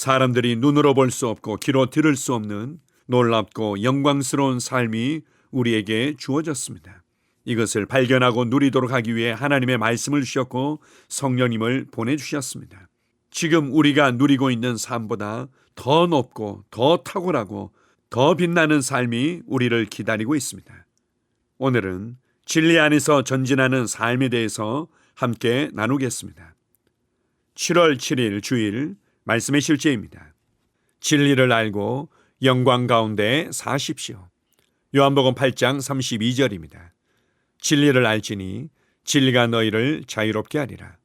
사람들이 눈으로 볼 수 없고 귀로 들을 수 없는 놀랍고 영광스러운 삶이 우리에게 주어졌습니다. 이것을 발견하고 누리도록 하기 위해 하나님의 말씀을 주셨고 성령님을 보내주셨습니다. 지금 우리가 누리고 있는 삶보다 더 높고 더 탁월하고 더 빛나는 삶이 우리를 기다리고 있습니다. 오늘은 진리 안에서 전진하는 삶에 대해서 함께 나누겠습니다. 7월 7일 주일 말씀의 실제입니다. 진리를 알고 영광 가운데 사십시오. 요한복음 8장 32절입니다. 진리를 알지니 진리가 너희를 자유롭게 하리라.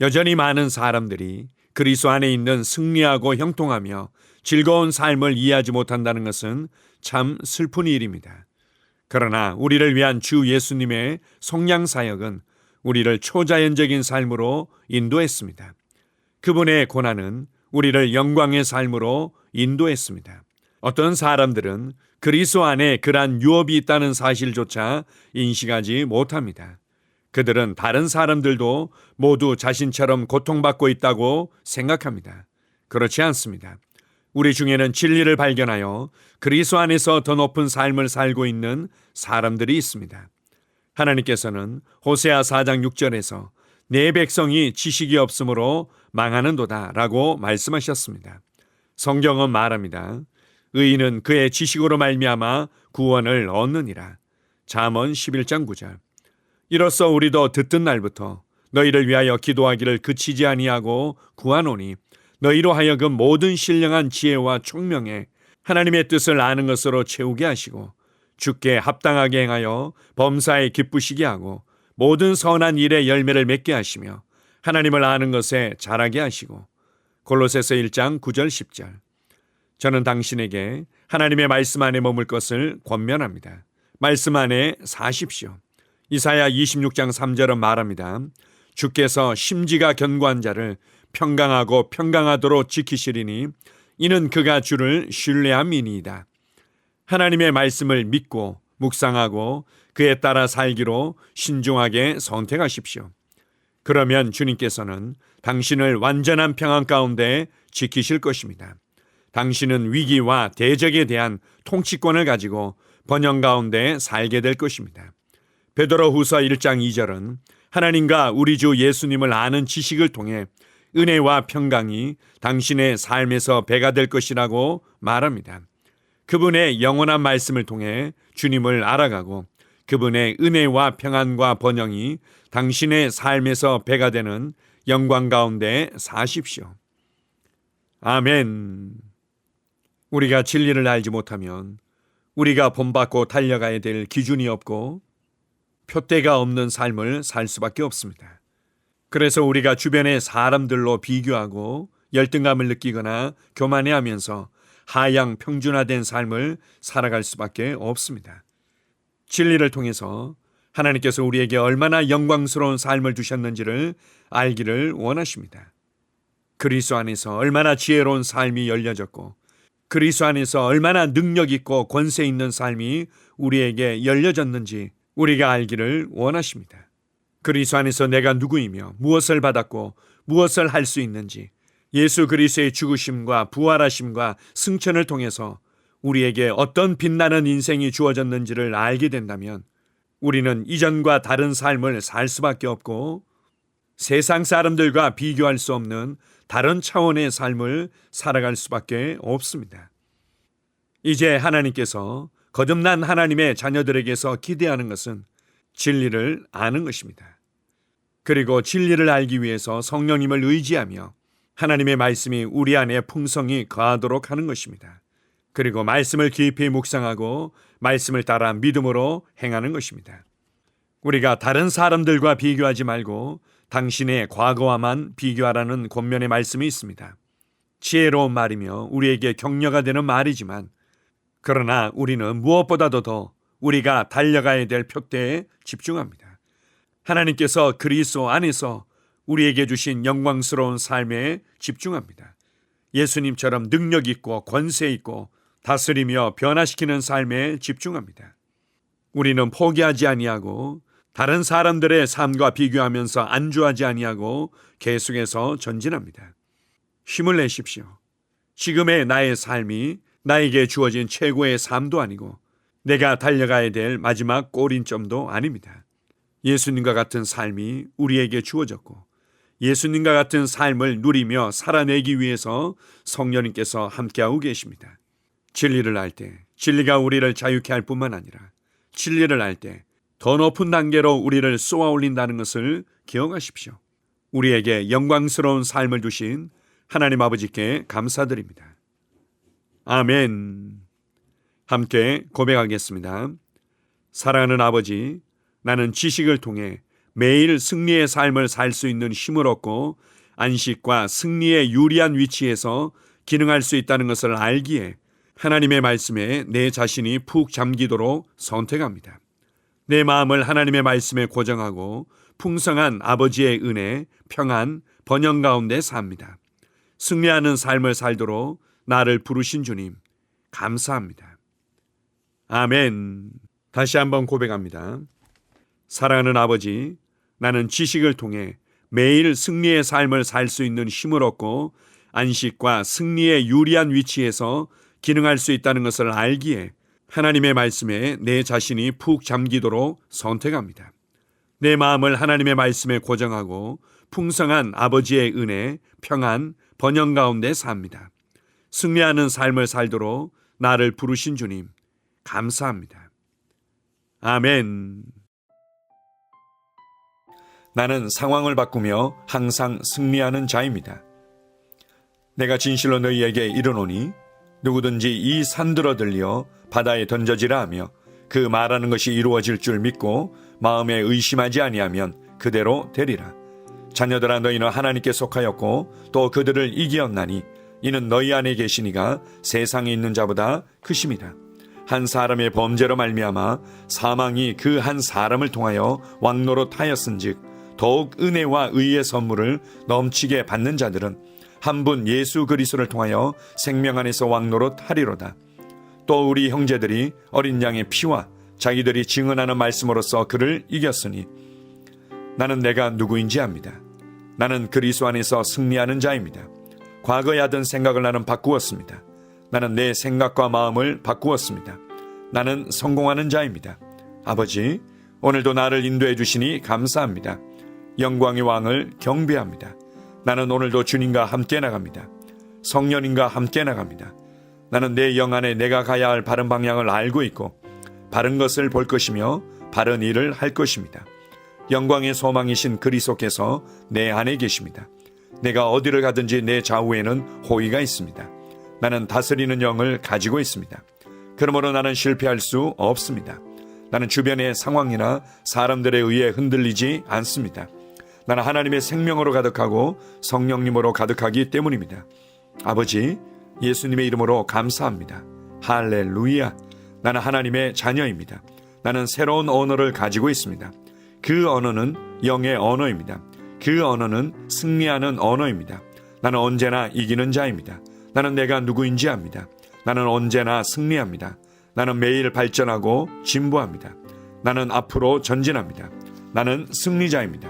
여전히 많은 사람들이 그리스도 안에 있는 승리하고 형통하며 즐거운 삶을 이해하지 못한다는 것은 참 슬픈 일입니다. 그러나 우리를 위한 주 예수님의 속량 사역은 우리를 초자연적인 삶으로 인도했습니다. 그분의 고난은 우리를 영광의 삶으로 인도했습니다. 어떤 사람들은 그리스도 안에 그러한 유업이 있다는 사실조차 인식하지 못합니다. 그들은 다른 사람들도 모두 자신처럼 고통받고 있다고 생각합니다. 그렇지 않습니다. 우리 중에는 진리를 발견하여 그리스도 안에서 더 높은 삶을 살고 있는 사람들이 있습니다. 하나님께서는 호세아 4장 6절에서 내 백성이 지식이 없으므로 망하는도다라고 말씀하셨습니다. 성경은 말합니다. 의인은 그의 지식으로 말미암아 구원을 얻느니라. 잠언 11장 9절. 이로써 우리도 듣던 날부터 너희를 위하여 기도하기를 그치지 아니하고 구하노니 너희로 하여금 모든 신령한 지혜와 총명에 하나님의 뜻을 아는 것으로 채우게 하시고 주께 합당하게 행하여 범사에 기쁘시게 하고 모든 선한 일에 열매를 맺게 하시며 하나님을 아는 것에 잘하게 하시고 골로새서 1장 9절 10절 저는 당신에게 하나님의 말씀 안에 머물 것을 권면합니다. 말씀 안에 사십시오. 이사야 26장 3절은 말합니다. 주께서 심지가 견고한 자를 평강하고 평강하도록 지키시리니 이는 그가 주를 신뢰함이니이다. 하나님의 말씀을 믿고 묵상하고 그에 따라 살기로 신중하게 선택하십시오. 그러면 주님께서는 당신을 완전한 평안 가운데 지키실 것입니다. 당신은 위기와 대적에 대한 통치권을 가지고 번영 가운데 살게 될 것입니다. 베드로 후서 1장 2절은 하나님과 우리 주 예수님을 아는 지식을 통해 은혜와 평강이 당신의 삶에서 배가 될 것이라고 말합니다. 그분의 영원한 말씀을 통해 주님을 알아가고 그분의 은혜와 평안과 번영이 당신의 삶에서 배가 되는 영광 가운데 사십시오. 아멘. 우리가 진리를 알지 못하면 우리가 본받고 달려가야 될 기준이 없고 표대가 없는 삶을 살 수밖에 없습니다. 그래서 우리가 주변의 사람들로 비교하고 열등감을 느끼거나 교만해하면서 하향 평준화된 삶을 살아갈 수밖에 없습니다. 진리를 통해서 하나님께서 우리에게 얼마나 영광스러운 삶을 주셨는지를 알기를 원하십니다. 그리스도 안에서 얼마나 지혜로운 삶이 열려졌고 그리스도 안에서 얼마나 능력 있고 권세 있는 삶이 우리에게 열려졌는지 우리가 알기를 원하십니다. 그리스도 안에서 내가 누구이며 무엇을 받았고 무엇을 할 수 있는지 예수 그리스도의 죽으심과 부활하심과 승천을 통해서 우리에게 어떤 빛나는 인생이 주어졌는지를 알게 된다면 우리는 이전과 다른 삶을 살 수밖에 없고 세상 사람들과 비교할 수 없는 다른 차원의 삶을 살아갈 수밖에 없습니다. 이제 하나님께서 거듭난 하나님의 자녀들에게서 기대하는 것은 진리를 아는 것입니다. 그리고 진리를 알기 위해서 성령님을 의지하며 하나님의 말씀이 우리 안에 풍성히 거하도록 하는 것입니다. 그리고 말씀을 깊이 묵상하고 말씀을 따라 믿음으로 행하는 것입니다. 우리가 다른 사람들과 비교하지 말고 당신의 과거와만 비교하라는 권면의 말씀이 있습니다. 지혜로운 말이며 우리에게 격려가 되는 말이지만 그러나 우리는 무엇보다도 더 우리가 달려가야 될 표대에 집중합니다. 하나님께서 그리스도 안에서 우리에게 주신 영광스러운 삶에 집중합니다. 예수님처럼 능력 있고 권세 있고 다스리며 변화시키는 삶에 집중합니다. 우리는 포기하지 아니하고 다른 사람들의 삶과 비교하면서 안주하지 아니하고 계속해서 전진합니다. 힘을 내십시오. 지금의 나의 삶이 나에게 주어진 최고의 삶도 아니고 내가 달려가야 될 마지막 꼬린점도 아닙니다. 예수님과 같은 삶이 우리에게 주어졌고 예수님과 같은 삶을 누리며 살아내기 위해서 성령님께서 함께하고 계십니다. 진리를 알 때 진리가 우리를 자유케 할 뿐만 아니라 진리를 알 때 더 높은 단계로 우리를 쏘아 올린다는 것을 기억하십시오. 우리에게 영광스러운 삶을 주신 하나님 아버지께 감사드립니다. 아멘. 함께 고백하겠습니다. 사랑하는 아버지, 나는 지식을 통해 매일 승리의 삶을 살 수 있는 힘을 얻고 안식과 승리의 유리한 위치에서 기능할 수 있다는 것을 알기에 하나님의 말씀에 내 자신이 푹 잠기도록 선택합니다. 내 마음을 하나님의 말씀에 고정하고 풍성한 아버지의 은혜, 평안, 번영 가운데 삽니다. 승리하는 삶을 살도록 나를 부르신 주님, 감사합니다. 아멘. 다시 한번 고백합니다. 사랑하는 아버지, 나는 지식을 통해 매일 승리의 삶을 살 수 있는 힘을 얻고 안식과 승리의 유리한 위치에서 기능할 수 있다는 것을 알기에 하나님의 말씀에 내 자신이 푹 잠기도록 선택합니다. 내 마음을 하나님의 말씀에 고정하고 풍성한 아버지의 은혜, 평안, 번영 가운데 삽니다. 승리하는 삶을 살도록 나를 부르신 주님, 감사합니다. 아멘. 나는 상황을 바꾸며 항상 승리하는 자입니다. 내가 진실로 너희에게 이르노니 누구든지 이 산들어 들려 바다에 던져지라 하며 그 말하는 것이 이루어질 줄 믿고 마음에 의심하지 아니하면 그대로 되리라. 자녀들아 너희는 하나님께 속하였고 또 그들을 이기었나니 이는 너희 안에 계시니가 세상에 있는 자보다 크심이라. 한 사람의 범죄로 말미암아 사망이 그 한 사람을 통하여 왕노로 타였은즉 더욱 은혜와 의의 선물을 넘치게 받는 자들은 한 분 예수 그리스도를 통하여 생명 안에서 왕노로 타리로다. 또 우리 형제들이 어린 양의 피와 자기들이 증언하는 말씀으로써 그를 이겼으니 나는 내가 누구인지 압니다. 나는 그리스도 안에서 승리하는 자입니다. 과거에 하던 생각을 나는 바꾸었습니다. 나는 내 생각과 마음을 바꾸었습니다. 나는 성공하는 자입니다. 아버지, 오늘도 나를 인도해 주시니 감사합니다. 영광의 왕을 경배합니다. 나는 오늘도 주님과 함께 나갑니다. 성령님과 함께 나갑니다. 나는 내 영 안에 내가 가야 할 바른 방향을 알고 있고 바른 것을 볼 것이며 바른 일을 할 것입니다. 영광의 소망이신 그리스도께서 내 안에 계십니다. 내가 어디를 가든지 내 좌우에는 호의가 있습니다. 나는 다스리는 영을 가지고 있습니다. 그러므로 나는 실패할 수 없습니다. 나는 주변의 상황이나 사람들에 의해 흔들리지 않습니다. 나는 하나님의 생명으로 가득하고 성령님으로 가득하기 때문입니다. 아버지, 예수님의 이름으로 감사합니다. 할렐루야. 나는 하나님의 자녀입니다. 나는 새로운 언어를 가지고 있습니다. 그 언어는 영의 언어입니다. 그 언어는 승리하는 언어입니다. 나는 언제나 이기는 자입니다. 나는 내가 누구인지 압니다. 나는 언제나 승리합니다. 나는 매일 발전하고 진보합니다. 나는 앞으로 전진합니다. 나는 승리자입니다.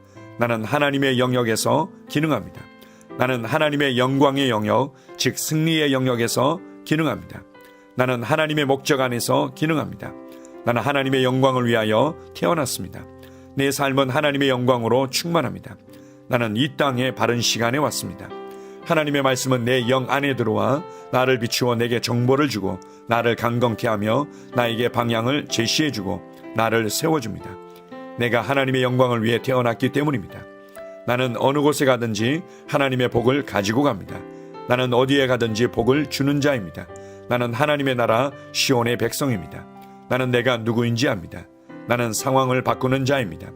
나는 하나님의 영역에서 기능합니다. 나는 하나님의 영광의 영역, 즉 승리의 영역에서 기능합니다. 나는 하나님의 목적 안에서 기능합니다. 나는 하나님의 영광을 위하여 태어났습니다. 내 삶은 하나님의 영광으로 충만합니다. 나는 이 땅에 바른 시간에 왔습니다. 하나님의 말씀은 내 영 안에 들어와 나를 비추어 내게 정보를 주고 나를 강건케 하며 나에게 방향을 제시해 주고 나를 세워 줍니다. 내가 하나님의 영광을 위해 태어났기 때문입니다. 나는 어느 곳에 가든지 하나님의 복을 가지고 갑니다. 나는 어디에 가든지 복을 주는 자입니다. 나는 하나님의 나라 시온의 백성입니다. 나는 내가 누구인지 압니다. 나는 상황을 바꾸는 자입니다.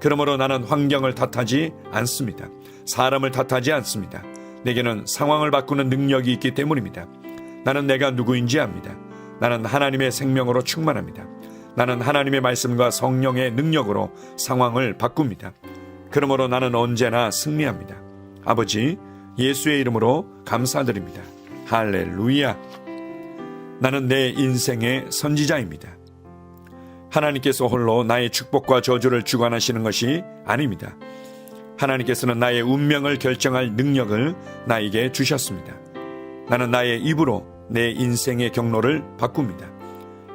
그러므로 나는 환경을 탓하지 않습니다. 사람을 탓하지 않습니다. 내게는 상황을 바꾸는 능력이 있기 때문입니다. 나는 내가 누구인지 압니다. 나는 하나님의 생명으로 충만합니다. 나는 하나님의 말씀과 성령의 능력으로 상황을 바꿉니다. 그러므로 나는 언제나 승리합니다. 아버지, 예수의 이름으로 감사드립니다. 할렐루야. 나는 내 인생의 선지자입니다. 하나님께서 홀로 나의 축복과 저주를 주관하시는 것이 아닙니다. 하나님께서는 나의 운명을 결정할 능력을 나에게 주셨습니다. 나는 나의 입으로 내 인생의 경로를 바꿉니다.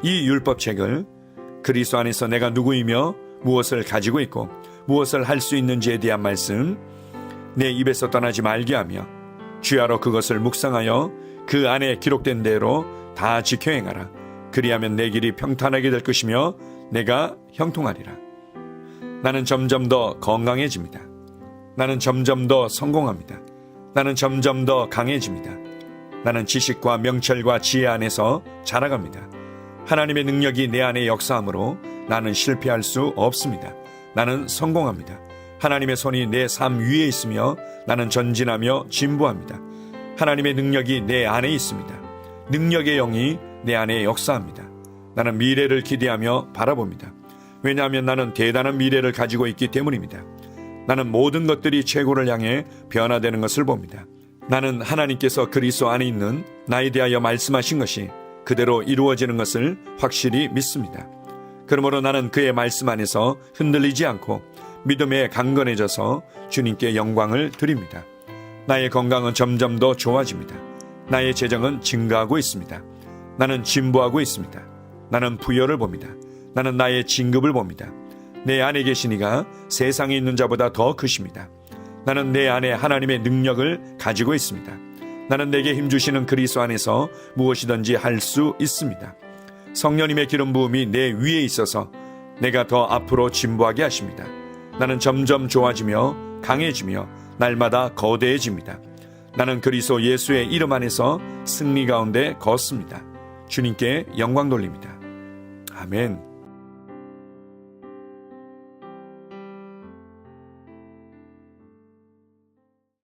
이 율법책을 그리스도 안에서 내가 누구이며 무엇을 가지고 있고 무엇을 할 수 있는지에 대한 말씀 내 입에서 떠나지 말게 하며 주야로 그것을 묵상하여 그 안에 기록된 대로 다 지켜 행하라. 그리하면 내 길이 평탄하게 될 것이며 내가 형통하리라. 나는 점점 더 건강해집니다. 나는 점점 더 성공합니다. 나는 점점 더 강해집니다. 나는 지식과 명철과 지혜 안에서 자라갑니다. 하나님의 능력이 내 안에 역사하므로 나는 실패할 수 없습니다. 나는 성공합니다. 하나님의 손이 내 삶 위에 있으며 나는 전진하며 진보합니다. 하나님의 능력이 내 안에 있습니다. 능력의 영이 내 안에 역사합니다. 나는 미래를 기대하며 바라봅니다. 왜냐하면 나는 대단한 미래를 가지고 있기 때문입니다. 나는 모든 것들이 최고를 향해 변화되는 것을 봅니다. 나는 하나님께서 그리스도 안에 있는 나에 대하여 말씀하신 것이 그대로 이루어지는 것을 확실히 믿습니다. 그러므로 나는 그의 말씀 안에서 흔들리지 않고 믿음에 강건해져서 주님께 영광을 드립니다. 나의 건강은 점점 더 좋아집니다. 나의 재정은 증가하고 있습니다. 나는 진보하고 있습니다. 나는 부여를 봅니다. 나는 나의 진급을 봅니다. 내 안에 계신 이가 세상에 있는 자보다 더 크십니다. 나는 내 안에 하나님의 능력을 가지고 있습니다. 나는 내게 힘 주시는 그리스도 안에서 무엇이든지 할 수 있습니다. 성령님의 기름 부음이 내 위에 있어서 내가 더 앞으로 진보하게 하십니다. 나는 점점 좋아지며 강해지며 날마다 거대해집니다. 나는 그리스도 예수의 이름 안에서 승리 가운데 걷습니다. 주님께 영광 돌립니다. 아멘.